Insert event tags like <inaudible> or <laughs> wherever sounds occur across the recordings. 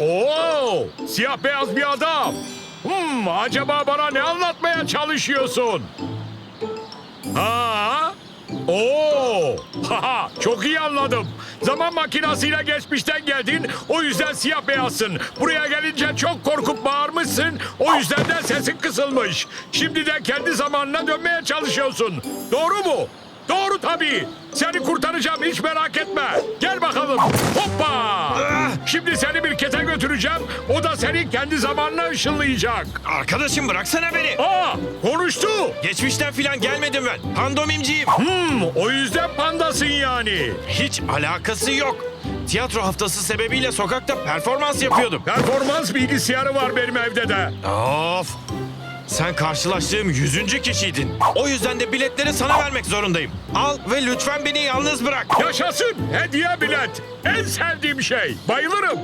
Oo, siyah beyaz bir adam. Hmm, acaba bana ne anlatmaya çalışıyorsun? Ha? Oo! Haha, çok iyi anladım. Zaman makinasıyla geçmişten geldin. O yüzden siyah beyazsın. Buraya gelince çok korkup bağırmışsın. O yüzden de sesin kısılmış. Şimdi de kendi zamanına dönmeye çalışıyorsun. Doğru mu? Doğru tabii. Seni kurtaracağım hiç merak etme. Gel bakalım. Hoppa! Şimdi seni bir kete götüreceğim. O da seni kendi zamanına ışınlayacak. Arkadaşım bıraksana beni. Aa! Konuştu. Geçmişten filan gelmedim ben. Pandomimciyim. Hmm, o yüzden pandasın yani. Hiç alakası yok. Tiyatro haftası sebebiyle sokakta performans yapıyordum. Performans bilgisayarı var benim evde de. Of! Sen karşılaştığım yüzüncü kişiydin. O yüzden de biletleri sana vermek zorundayım. Al ve lütfen beni yalnız bırak. Yaşasın hediye bilet. En sevdiğim şey. Bayılırım.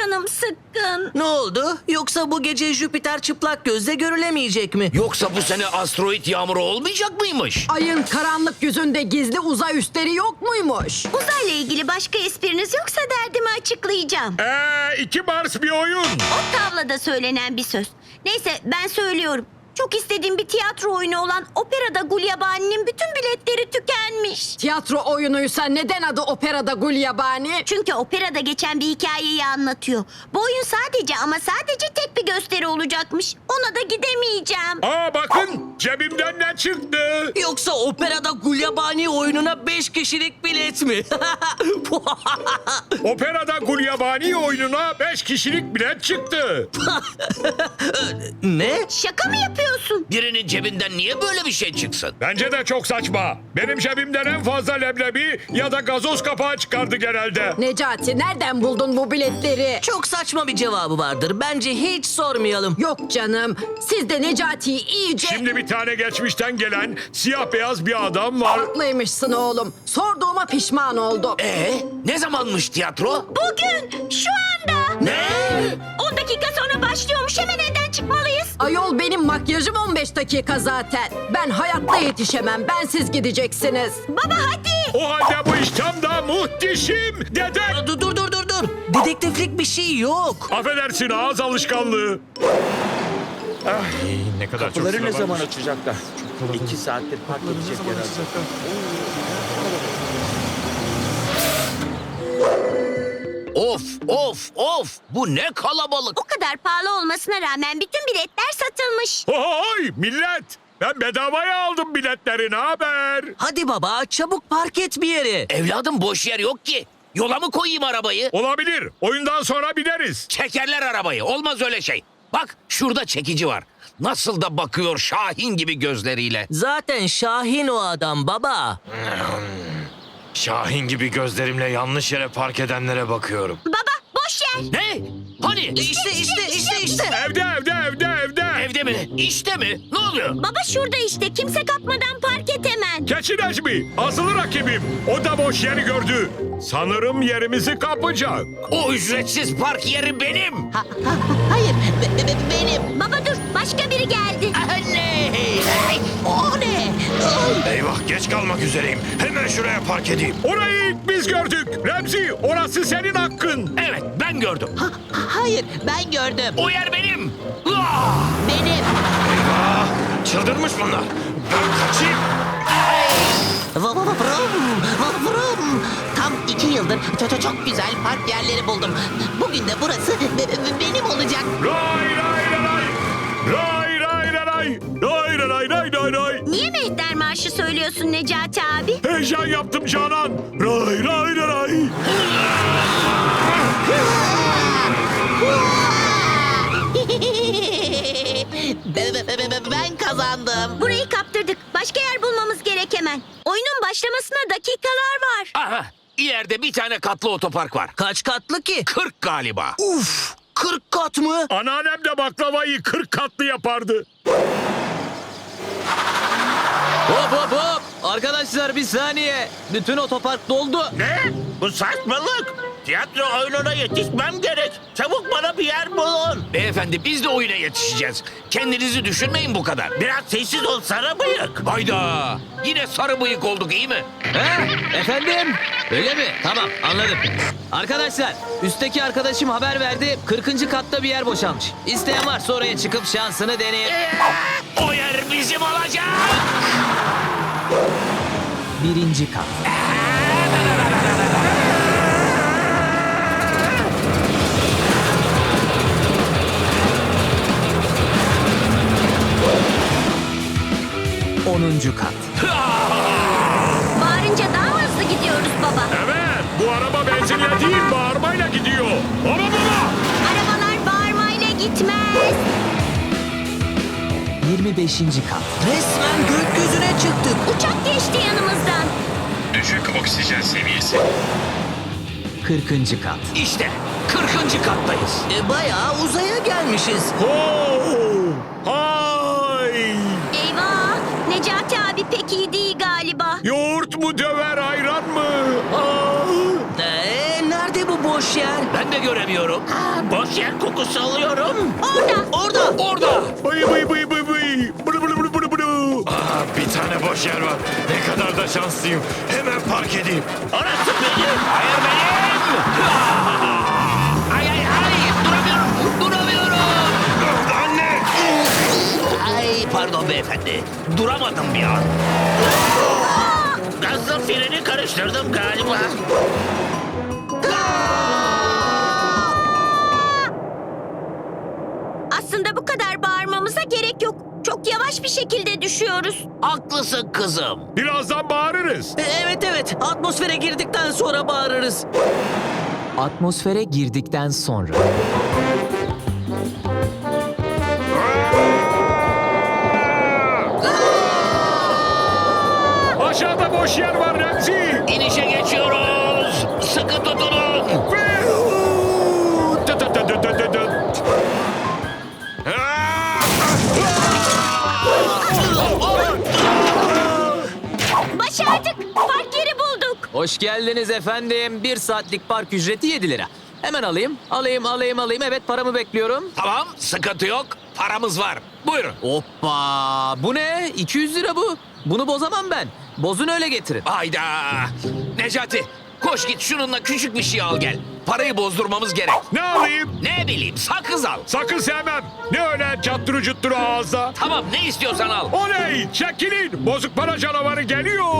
Canım sıkkın. Ne oldu? Yoksa bu gece Jüpiter çıplak gözle görülemeyecek mi? Yoksa bu sene asteroid yağmuru olmayacak mıymış? Ayın karanlık yüzünde gizli uzay üstleri yok muymuş? Uzayla ilgili başka espriniz yoksa derdimi açıklayacağım. Ee, iki Mars bir oyun. O tavlada söylenen bir söz. Neyse ben söylüyorum. Çok istediğim bir tiyatro oyunu olan Operada Gulyabani'nin bütün biletleri tükenmiş. Tiyatro oyunuysa neden adı operada Gulyabani? Çünkü operada geçen bir hikayeyi anlatıyor. Bu oyun sadece ama sadece tek bir gösteri olacakmış. Ona da gidemeyeceğim. Aa bakın cebimden ne çıktı. Yoksa operada Gulyabani oyununa 5 kişilik bilet mi? <laughs> Operada Gulyabani oyununa beş kişilik bilet çıktı. <laughs> ne? Şaka mı yapıyorsun? Birinin cebinden niye böyle bir şey çıksın? Bence de çok saçma. Benim cebimden en fazla leblebi ya da gazoz kapağı çıkardı genelde. Necati nereden buldun bu biletleri? Çok saçma bir cevabı vardır. Bence hiç sormayalım. Yok canım. Siz de Necati'yi iyice Şimdi bir tane geçmişten gelen siyah beyaz bir adam var. haklıymışsın oğlum. Sorduğuma pişman oldum. Ee, ne zamanmış tiyatro? Bugün, şu anda. Ne? 10 dakika sonra başlıyormuş. Hemen evden çıkmalıyız. Ayol benim makyajım 15 dakika zaten. Ben hayatta yetişemem. Bensiz gideceksiniz. Baba hadi. O halde bu iş tam da muhteşem dede. Dur dur dur dur dur. Dedektiflik bir şey yok. Affedersin ağız alışkanlığı. ne kadar çok Kapıları sıra ne zaman varmış. açacaklar? İki saattir park edecek herhalde. Of, of, of. Bu ne kalabalık. O kadar pahalı olmasına rağmen bütün biletler satılmış. Oy millet. Ben bedavaya aldım biletleri ne haber? Hadi baba çabuk park et bir yere. Evladım boş yer yok ki. Yola mı koyayım arabayı? Olabilir. Oyundan sonra bineriz. Çekerler arabayı. Olmaz öyle şey. Bak şurada çekici var. Nasıl da bakıyor Şahin gibi gözleriyle. Zaten Şahin o adam baba. Şahin gibi gözlerimle yanlış yere park edenlere bakıyorum. Baba boş yer. Ne? Hani? İşte işte işte işte. Evde evde evde evde. Evde mi? İşte mi? Ne oluyor? Baba şurada işte kimse kapmadan. Keçi Necmi. Azılı rakibim. O da boş yeri gördü. Sanırım yerimizi kapacak. O ücretsiz park yeri benim. Hayır benim. Baba dur başka biri geldi. <laughs> Anne! O ne? Eyvah geç kalmak üzereyim. Hemen şuraya park edeyim. Orayı ilk biz gördük. Remzi orası senin hakkın. Evet ben gördüm. Hayır ben gördüm. O yer benim. Benim. Eyvah! Çıldırmış bunlar. Ben kaçayım. Yıldır ço- ço- çok güzel park yerleri buldum. Bugün de burası be- be- benim olacak. Ray ray ray ray. Ray ray ray ray. Ray ray ray ray ray. Niye mehter marşı söylüyorsun Necati abi? Heyecan yaptım Canan. Ray ray ray ray. Be- be- be- be- ben kazandım. Burayı kaptırdık. Başka yer bulmamız gerek hemen. Oyunun başlamasına dakikalar var. Aha, ileride bir tane katlı otopark var. Kaç katlı ki? 40 galiba. Uf 40 kat mı? Anneannem de baklavayı 40 katlı yapardı. Hop hop hop! Arkadaşlar bir saniye. Bütün otopark doldu. Ne? Bu saçmalık. Tiyatro oyununa yetişmem gerek. Çabuk bana bir yer bulun. Beyefendi biz de oyuna yetişeceğiz. Kendinizi düşünmeyin bu kadar. Biraz sessiz ol sarı bıyık. Hayda! Yine sarı bıyık olduk iyi mi? He? Efendim? Öyle mi? Tamam anladım. Arkadaşlar üstteki arkadaşım haber verdi. 40. katta bir yer boşalmış. İsteyen varsa oraya çıkıp şansını deneyebilir. O yer bizim olacak! Birinci kat. Onuncu kat. Bağırınca daha mı hızlı gidiyoruz baba? Evet bu araba benzinle değil bağırmayla gidiyor. Baba baba. Arabalar bağırmayla gitmez. 25. kat. Resmen gökyüzüne çıktık. Uçak geçti yanımızdan. Düşük oksijen seviyesi. 40. kat. İşte 40. kattayız. E, bayağı uzaya gelmişiz. Ho! Hay! Abi pek iyi değil galiba. Yoğurt mu döver ayran mı? Aa! Ee, nerede bu boş yer? Ben de göremiyorum. Boş yer kokusu alıyorum. Orada. Orada. Orada. Bıy bıy bıy bıy bıy. Bılı bılı bılı bılı bılı. Aa, bir tane boş yer var. Ne kadar da şanslıyım. Hemen park edeyim. Orası benim. Hayır benim. Pardon beyefendi. Duramadım bir an. Gazla freni karıştırdım galiba. Aslında bu kadar bağırmamıza gerek yok. Çok yavaş bir şekilde düşüyoruz. Haklısın kızım. Birazdan bağırırız. E, evet evet. Atmosfere girdikten sonra bağırırız. Atmosfere girdikten sonra. Aşağıda boş yer var Remzi. İnişe geçiyoruz. Sıkı tutunun. Tı. Başardık. Park yeri bulduk. Hoş geldiniz efendim. Bir saatlik park ücreti 7 lira. Hemen alayım, alayım, alayım, alayım. Evet paramı bekliyorum. Tamam sıkıntı yok. Paramız var. Buyurun. Hoppa! Bu ne? 200 lira bu. Bunu bozamam ben. Bozun öyle getirin. Hayda. Necati koş git şununla küçük bir şey al gel. Parayı bozdurmamız gerek. Ne alayım? Ne bileyim sakız al. Sakın sevmem. Ne öyle cattırı cutturu ağızda? Tamam ne istiyorsan al. Oley! Çekilin! Bozuk para canavarı geliyor.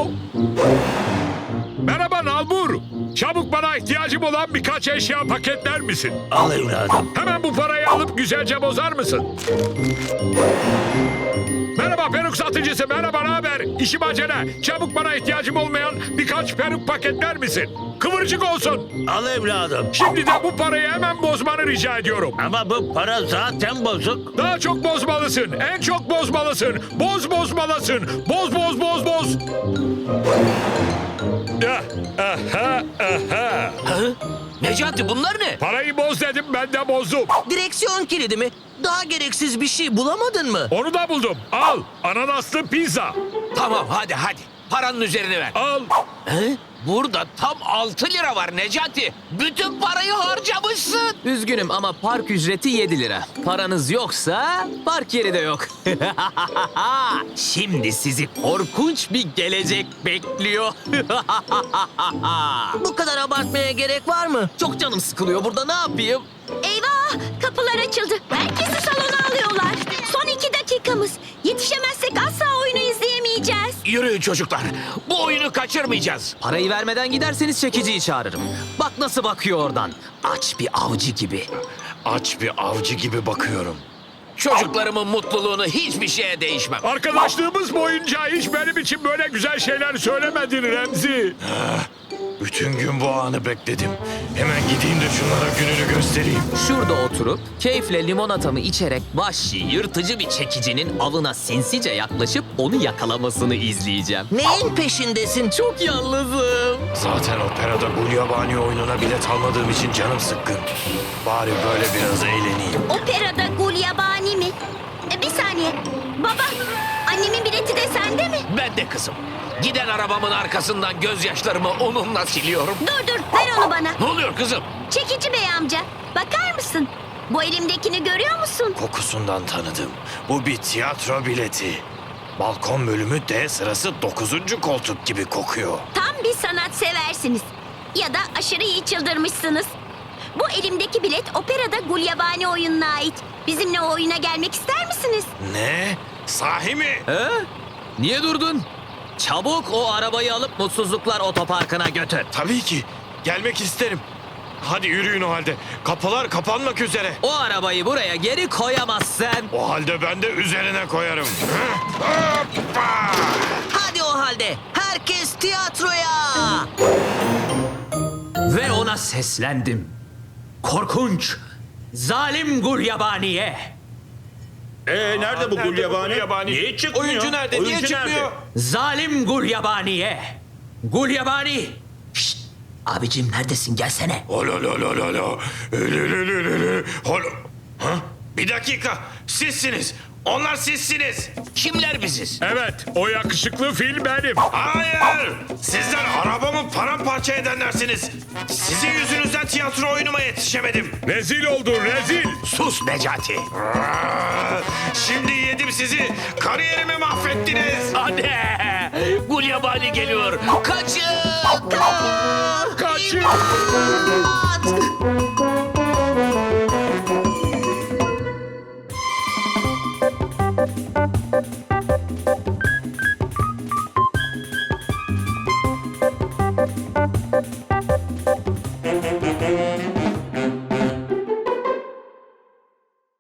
Merhaba Nalbur. Çabuk bana ihtiyacım olan birkaç eşya paketler misin? Al evladım. Hemen bu parayı alıp güzelce bozar mısın? Merhaba peruk satıcısı. Merhaba ne haber? İşim acele. Çabuk bana ihtiyacım olmayan birkaç peruk paketler misin? Kıvırcık olsun. Al evladım. Şimdi de bu parayı hemen bozmanı rica ediyorum. Ama bu para zaten bozuk. Daha çok bozmalısın. En çok bozmalısın. Boz bozmalısın. Boz boz boz boz. Aha, aha. Hı? Necati bunlar ne? Parayı boz dedim ben de bozdum. Direksiyon kilidi mi? Daha gereksiz bir şey bulamadın mı? Onu da buldum. Al. Ananaslı pizza. Tamam hadi hadi. Paranın üzerine ver. Al. He? Burada tam 6 lira var Necati. Bütün parayı harcamışsın. Üzgünüm ama park ücreti 7 lira. Paranız yoksa park yeri de yok. <laughs> Şimdi sizi korkunç bir gelecek bekliyor. <laughs> Bu kadar abartmaya gerek var mı? Çok canım sıkılıyor burada ne yapayım? Eyvah! Kapılar açıldı. Herkesi salona alıyorlar. Son iki dakikamız. Oyunu Yürüyün çocuklar. Bu oyunu kaçırmayacağız. Parayı vermeden giderseniz çekiciyi çağırırım. Bak nasıl bakıyor oradan. Aç bir avcı gibi. Aç bir avcı gibi bakıyorum. Çocuklarımın mutluluğunu hiçbir şeye değişmem. Arkadaşlığımız boyunca hiç benim için böyle güzel şeyler söylemedin Remzi. Bütün gün bu anı bekledim. Hemen gideyim de şunlara gününü göstereyim. Şurada oturup keyifle limonatamı içerek vahşi yırtıcı bir çekicinin avına sinsice yaklaşıp onu yakalamasını izleyeceğim. Neyin peşindesin? Çok yalnızım. Zaten operada Gulyabani oyununa bilet almadığım için canım sıkkın. Bari böyle biraz eğleneyim. Operada Gulyabani mi? E, bir saniye. Baba, annemin bileti de sende mi? Ben de kızım. Giden arabamın arkasından gözyaşlarımı onunla siliyorum. Dur dur ver onu bana. Ne oluyor kızım? Çekici bey amca. Bakar mısın? Bu elimdekini görüyor musun? Kokusundan tanıdım. Bu bir tiyatro bileti. Balkon bölümü D sırası 9. koltuk gibi kokuyor. Tam bir sanat seversiniz. Ya da aşırı iyi çıldırmışsınız. Bu elimdeki bilet operada Gulyabani oyununa ait. Bizimle o oyuna gelmek ister misiniz? Ne? Sahi mi? He? Niye durdun? Çabuk o arabayı alıp mutsuzluklar otoparkına götür. Tabii ki. Gelmek isterim. Hadi yürüyün o halde. Kapılar kapanmak üzere. O arabayı buraya geri koyamazsın. O halde ben de üzerine koyarım. Hoppa! Hadi o halde herkes tiyatroya. Ve ona seslendim. Korkunç, zalim Gulyabani'ye. Ee, nerede bu Gulyabani? Niye çıkmıyor? Oyuncu nerede? Niye Oyuncu çıkmıyor? Zalim Gulyabani'ye. Gulyabani. Şşt, abicim neredesin gelsene. Holo lo lo lo lo. Lü lü lü lü lü. Holo. Ha? Bir dakika. Sizsiniz. Onlar sizsiniz. Kimler biziz? Evet, o yakışıklı fil benim. Hayır! Sizler arabamı paramparça edenlersiniz. Sizin yüzünüzden tiyatro oyunuma yetişemedim. Rezil oldun, rezil. Sus Necati. Şimdi yedim sizi. Kariyerimi mahvettiniz. Anne! Gulyabani geliyor. Kaçın! Kaçın.